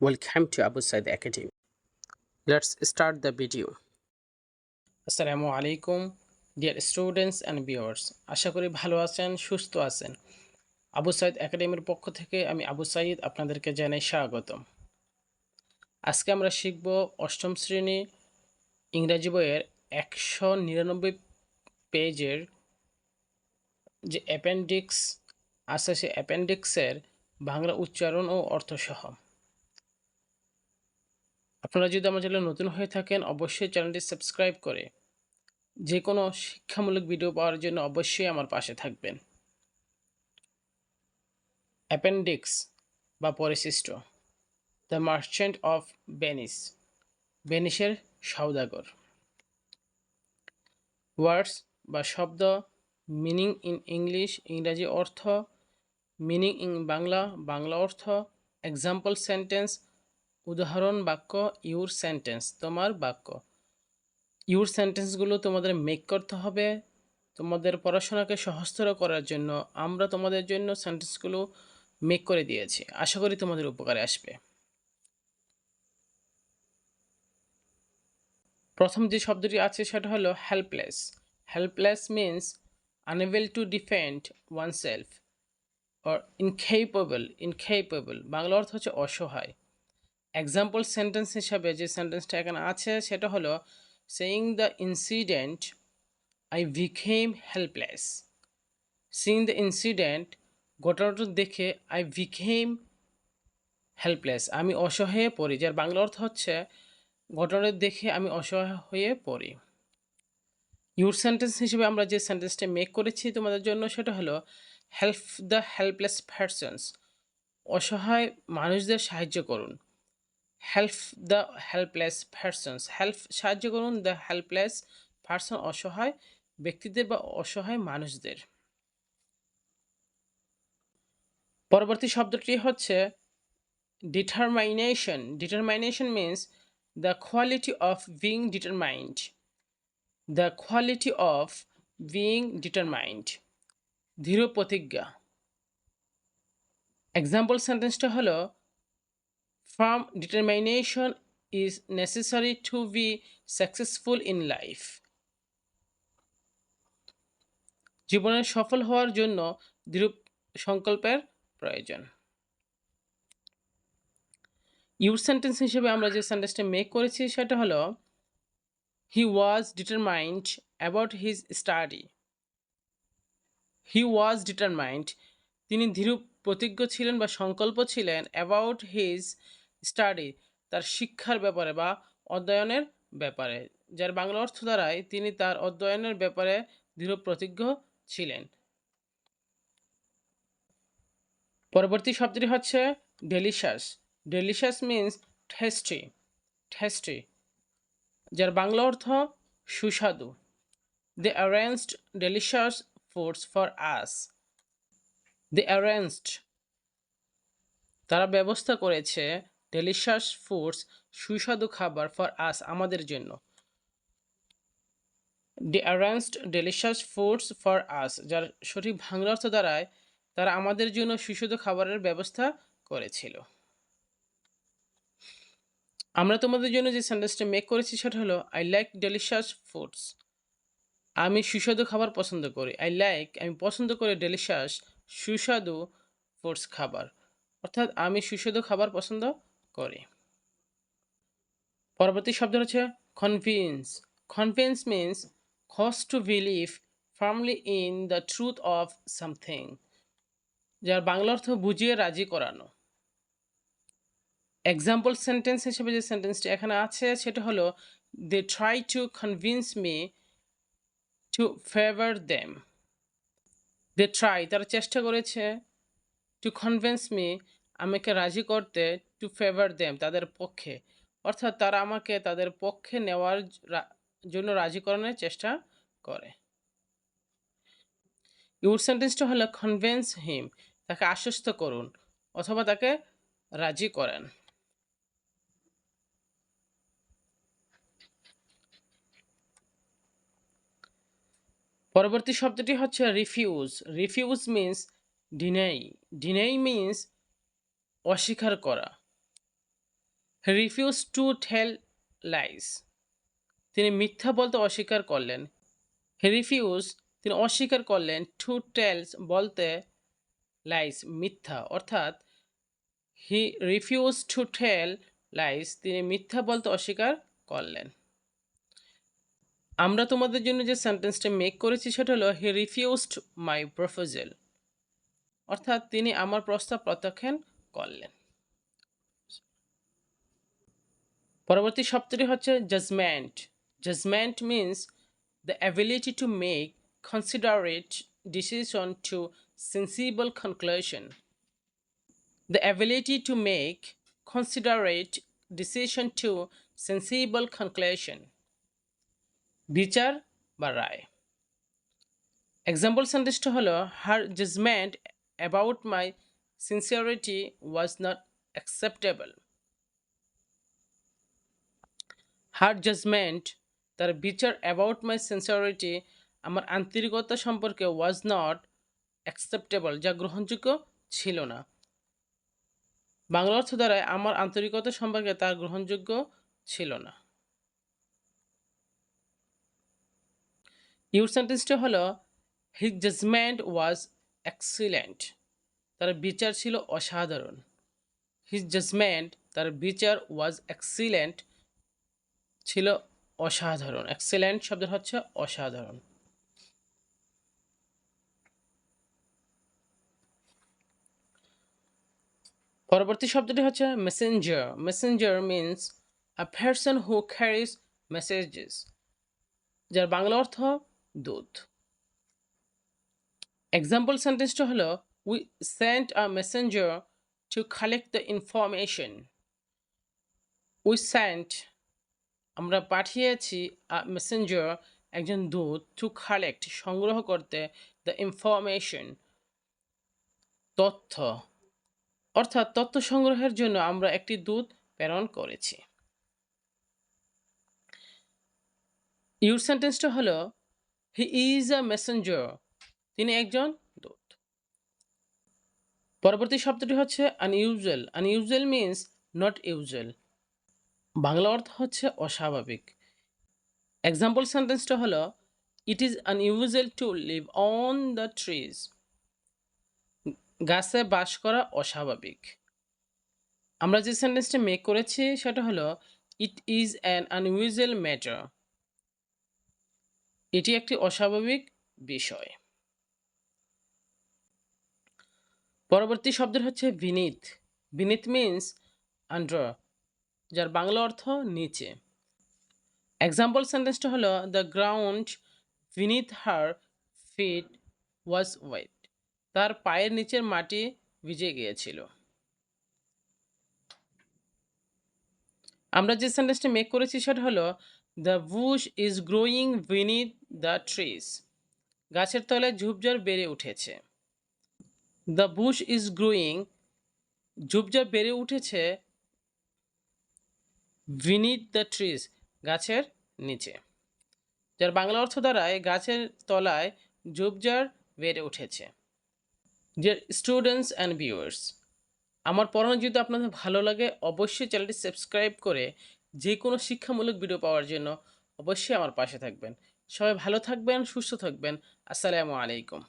Welcome to Abu Said Academy. Let's start the video. আসসালামু আলাইকুম dear students and viewers আশা করি ভালো আছেন, সুস্থ আছেন আবু সাইদ একাডেমির পক্ষ থেকে আমি আবু সাইদ আপনাদেরকে জানাই স্বাগতম আজকে আমরা শিখব অষ্টম শ্রেণি ইংরাজি বইয়ের একশো নিরানব্বই পেজের যে অ্যাপেন্ডিক্স আছে সে অ্যাপেন্ডিক্সের বাংলা উচ্চারণ ও অর্থসহ আপনারা যদি আমার চ্যানেলে নতুন হয়ে থাকেন, অবশ্যই চ্যানেলটি সাবস্ক্রাইব করে যে কোনো শিক্ষামূলক ভিডিও পাওয়ার জন্য অবশ্যই আমার পাশে থাকবেন। অ্যাপেন্ডিক্স বা পরিশিষ্ট, দ্য মার্চেন্ট অফ বেনিস বেনিসের সৌদাগর ওয়ার্ডস বা শব্দ, মিনিং ইন ইংলিশ, ইংরাজি অর্থ, মিনিং ইন বাংলা বাংলা অর্থ, এক্সাম্পল সেন্টেন্স উদাহরণ বাক্য ইউর সেন্টেন্স তোমার বাক্য। ইউর সেন্টেন্সগুলো তোমাদের মেক করতে হবে, তোমাদের পড়াশোনাকে সহজতর করার জন্য। আমরা তোমাদের জন্য সেন্টেন্সগুলো মেক করে দিয়েছি। আশা করি তোমাদের উপকারে আসবে। প্রথম যে শব্দটি আছে সেটা হলো helpless helpless means unable to defend oneself or incapable incapable Bangla অর্থ হচ্ছে অসহায়। এক্সাম্পল সেন্টেন্স হিসাবে যে সেন্টেন্সটা এখানে আছে, সেটা হলো saying the incident I became helpless seeing the incident ঘটনাটা দেখে আই বিকেম হেল্পলেস আমি অসহায়ে পড়ি, যার বাংলা অর্থ হচ্ছে, ঘটনাটা দেখে আমি অসহায় হয়ে পড়ি. ইউর সেন্টেন্স হিসেবে আমরা যে সেন্টেন্সটা মেক করেছি তোমাদের জন্য, সেটা হলো হেল্প দ্য হেল্পলেস পারসনস অসহায় মানুষদের সাহায্য করুন। Help the helpless persons help সাহায্য করুন দ্য হেল্পলেস পার্সন অসহায় ব্যক্তিদের বা অসহায় মানুষদের। পরবর্তী শব্দটি হচ্ছে determination determination means the quality of being determined the quality of being determined দৃঢ় প্রতিজ্ঞা। এক্সাম্পল সেন্টেন্সটা হলো firm determination is necessary to be successful in life. জীবনে সফল হওয়ার জন্য দৃঢ় সংকল্পের প্রয়োজন। ইউর সেন্টেন্স হিসেবে আমরা যে সেন্টেন্সটা মেক করেছি সেটা হলো he was determined about his study he was determined তিনি দৃঢ় প্রতিজ্ঞ ছিলেন বা সংকল্প ছিলেন অ্যাবাউট হিজ স্টাডি তার শিক্ষার ব্যাপারে বা অধ্যয়নের ব্যাপারে, যার বাংলা অর্থ দ্বারাই তিনি তার অধ্যয়নের ব্যাপারে দৃঢ় প্রতিজ্ঞ ছিলেন। পরবর্তী শব্দটি হচ্ছে delicious delicious means tasty tasty যার বাংলা অর্থ সুস্বাদু। They arranged delicious foods for us they arranged তারা ব্যবস্থা করেছে ডেলিশাস ফুডস সুস্বাদু খাবার ফর আস আমাদের জন্য। The arranged delicious foods for us যার সঠিক বাংলা অর্থ দ্বারায় তারা আমাদের জন্য সুস্বাদু খাবারের ব্যবস্থা করেছিল। আমরা তোমাদের জন্য যে সেন্টেন্সটা মেক করেছি, সেটা হলো আই লাইক ডেলিশাস ফুডস আমি সুস্বাদু খাবার পছন্দ করি। আই লাইক আমি পছন্দ করি ডেলিশাস সুস্বাদু ফুডস খাবার। অর্থাৎ আমি সুস্বাদু খাবার পছন্দ করি। পরবর্তী শব্দ হচ্ছে convince convince means cause to believe firmly in the truth of something যার বাংলা অর্থ বুঝিয়ে রাজি করানো। এক্সাম্পল সেন্টেন্স হিসেবে যে সেন্টেন্সটি এখানে আছে, সেটা হলো they try to convince me to favour them they try তারা চেষ্টা করেছে টু কনভিন্স মি আমাকে রাজি করতে টু ফেভার দেম তাদের পক্ষে। অর্থাৎ তারা আমাকে তাদের পক্ষে নেওয়ার জন্য রাজি করানোর চেষ্টা করে। ইউর সেন্টেন্সটা হলো কনভেন্স হিম তাকে আশ্বস্ত করুন, অথবা তাকে রাজি করেন। পরবর্তী শব্দটি হচ্ছে refuse refuse means deny deny means অস্বীকার করা। রিফিউজ টু টেল লাইস তিনি মিথ্যা বলতে অস্বীকার করলেন। রিফিউজ তিনি অস্বীকার করলেন টু টেলস বলতে লাইস মিথ্যা। অর্থাৎ he refuse to tell lies তিনি মিথ্যা বলতে অস্বীকার করলেন। আমরা তোমাদের জন্য যে সেন্টেন্সটা মেক করেছি, সেটা হলো হি রিফিউজড মাই প্রপোজাল অর্থাৎ, তিনি আমার প্রস্তাব প্রত্যাখ্যান করলেন। পরবর্তী শব্দটি হচ্ছে judgement judgement means the ability to make considerate decision to sensible conclusion the ability to make considerate decision to sensible conclusion বিচার বা রায়। এক্সাম্পল সেন্টেন্সটা হলো her judgement about my sincerity was not acceptable her judgement তার বিচার about my sincerity আমার আন্তরিকতা সম্পর্কে ওয়াজ নট অ্যাকসেপ্টেবল যা গ্রহণযোগ্য ছিল না। বাংলা অর্থ দ্বারায় আমার আন্তরিকতা সম্পর্কে তার গ্রহণযোগ্য ছিল না। ইউর সেন্টেন্সটা হলো হিজ জাজমেন্ট ওয়াজ এক্সিলেন্ট তার বিচার ছিল অসাধারণ। হিজ জাজমেন্ট তার বিচার ওয়াজ এক্সিলেন্ট ছিল অসাধারণ। এক্সিলেন্ট শব্দ হচ্ছে অসাধারণ। পরবর্তী শব্দটি হচ্ছে messenger messenger means a person who carries messages যার বাংলা অর্থ দূত। এক্সাম্পল সেন্টেন্সটা হলো we sent a messenger to collect the information we sent আমরা পাঠিয়েছি মেসেঞ্জার একজন দূত টু কালেক্ট সংগ্রহ করতে দ্য ইনফরমেশন তথ্য। অর্থাৎ তথ্য সংগ্রহের জন্য আমরা একটি দূত প্রেরণ করেছি। ইউর সেন্টেন্সটা হলো হি ইজ আ মেসেঞ্জার তিনি একজন পরবর্তী শব্দটি হচ্ছে unusual unusual means not usual Bangla অর্থ হচ্ছে অস্বাভাবিক। এক্সাম্পল সেন্টেন্সটা হলো it is unusual to live on the trees গাছে বাস করা অস্বাভাবিক। আমরা যে সেন্টেন্সটা মেক করেছি, সেটা হলো it is an unusual matter এটি একটি অস্বাভাবিক বিষয়। পরবর্তী শব্দ হচ্ছে বিনীত। বিনীত মিন্স আন্ডার যার বাংলা অর্থ নিচে। এক্সাম্পল সেন্টেন্সটা হলো the ground beneath her feet was wet তার পায়ের নিচের মাটি ভিজে গিয়েছিল। আমরা যে সেন্টেন্সটা মেক করেছি সেটা হলো the bush is growing beneath the trees গাছের তলায় ঝুপঝাড় বেড়ে উঠেছে। দ্য বুশ ইজ গ্রোয়িং ঝুপঝাড় বেড়ে উঠেছে বিনিথ দ্য ট্রিজ, গাছের নিচে। যার বাংলা অর্থ দ্বারায় গাছের তলায় ঝুপঝাড় বেড়ে উঠেছে। ডিয়ার স্টুডেন্টস অ্যান্ড ভিউয়ার্স আমার পড়ানো যদি আপনাদের ভালো লাগে, অবশ্যই চ্যানেলটি সাবস্ক্রাইব করে যে কোনো শিক্ষামূলক ভিডিও পাওয়ার জন্য অবশ্যই আমার পাশে থাকবেন। সবাই ভালো থাকবেন, সুস্থ থাকবেন। আসসালামু আলাইকুম।